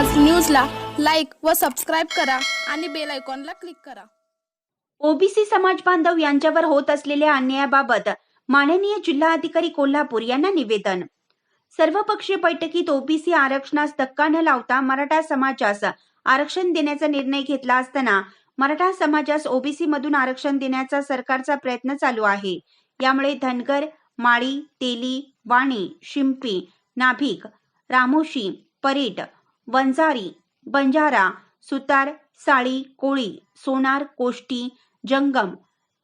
व सबस्क्राईब करा आणि बेल आयकॉनला क्लिक करा. ओबीसी समाज बांधव यांच्यावर होत असलेल्या अन्यायाबाबत माननीय जिल्हाधिकारी कोल्हापूर यांना निवेदन. सर्वपक्षीय बैठकीत ओबीसी आरक्षणास धक्का न लावता मराठा समाजास आरक्षण देण्याचा निर्णय घेतला असताना मराठा समाजास ओबीसी मधून आरक्षण देण्याचा सरकारचा प्रयत्न चालू आहे. यामुळे धनगर माळी तेली वाणी शिंपी नाभिक रामोशी परेट वंजारी बंजारा सुतार साळी कोळी सोनार कोष्टी जंगम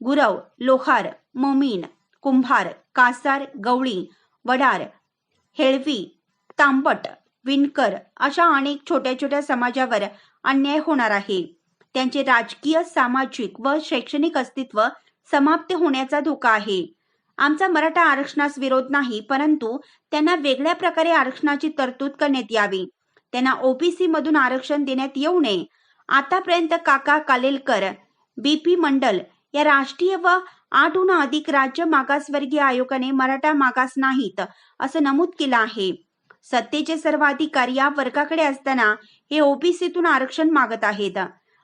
गुरव लोहार मोमीन कुंभार कासार गवळी वडार हेळवी तांबट विणकर अशा अनेक छोट्या छोट्या समाजावर अन्याय होणार आहे. त्यांचे राजकीय सामाजिक व शैक्षणिक अस्तित्व समाप्त होण्याचा धोका आहे. आमचा मराठा आरक्षणास विरोध नाही परंतु त्यांना वेगळ्या प्रकारे आरक्षणाची तरतूद करण्यात यावी. त्यांना ओबीसी मधून आरक्षण देण्यात येऊ नये. आतापर्यंत काका कालेलकर बीपी मंडल या राष्ट्रीय व आठहून अधिक राज्य मागासवर्गीय आयोगाने मराठा मागास नाहीत असं नमूद केलं आहे. सत्तेचे सर्व अधिकार या वर्गाकडे असताना हे ओबीसीतून आरक्षण मागत आहेत.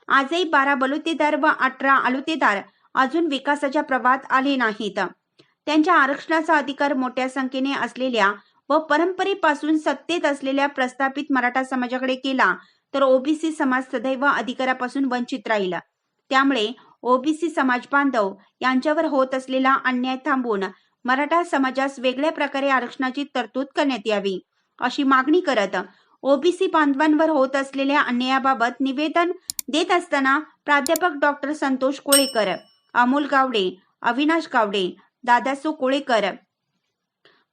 आजही बारा बलुतेदार व अठरा आलुतेदार अजून विकासाच्या प्रवाहात आले नाहीत. त्यांच्या आरक्षणाचा अधिकार मोठ्या संख्येने असलेल्या व परंपरेपासून सत्तेत असलेल्या प्रस्थापित मराठा समाजाकडे केला तर ओबीसी समाज सदैव अधिकारापासून वंचित राहिला. त्यामुळे ओबीसी समाज बांधव यांच्यावर होत असलेला अन्याय थांबवून मराठा समाजास वेगळ्या प्रकारे आरक्षणाची तरतूद करण्यात यावी अशी मागणी करत ओबीसी बांधवांवर होत असलेल्या अन्यायाबाबत निवेदन देत असताना प्राध्यापक डॉक्टर संतोष कोळेकर अमोल गावडे अविनाश गावडे दादासो कोळेकर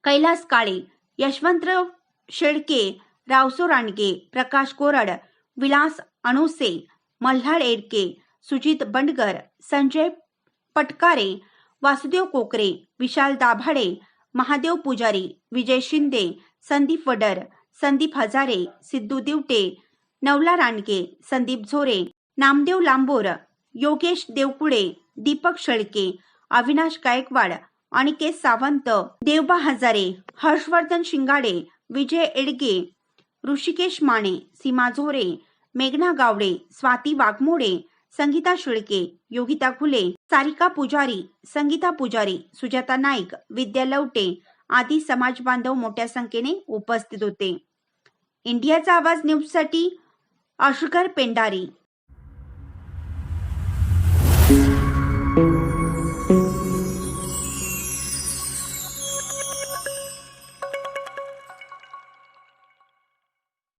कैलास काळे यशवंतराव शेळके रावसो रांडगे प्रकाश कोरड विलास अणुसे मल्हार एडके सुजित बंडगर संजय पटकारे वासुदेव कोकरे विशाल दाभाडे महादेव पुजारी विजय शिंदे संदीप वडर संदीप हजारे सिद्धू दिवटे नवला रांडगे संदीप झोरे नामदेव लांबोर योगेश देवकुळे दीपक शेळके अविनाश गायकवाड अनिकेत सावंत देवबा हजारे हर्षवर्धन शिंगाडे विजय एडगे ऋषिकेश माने सीमा झोरे मेघना गावडे स्वाती वाघमोडे संगीता शिळके योगिता खुले सारिका पुजारी संगीता पुजारी सुजाता नाईक विद्या लवटे आदी समाज बांधव मोठ्या संख्येने उपस्थित होते. इंडियाचा आवाज न्यूजसाठी अशुकर पेंडारी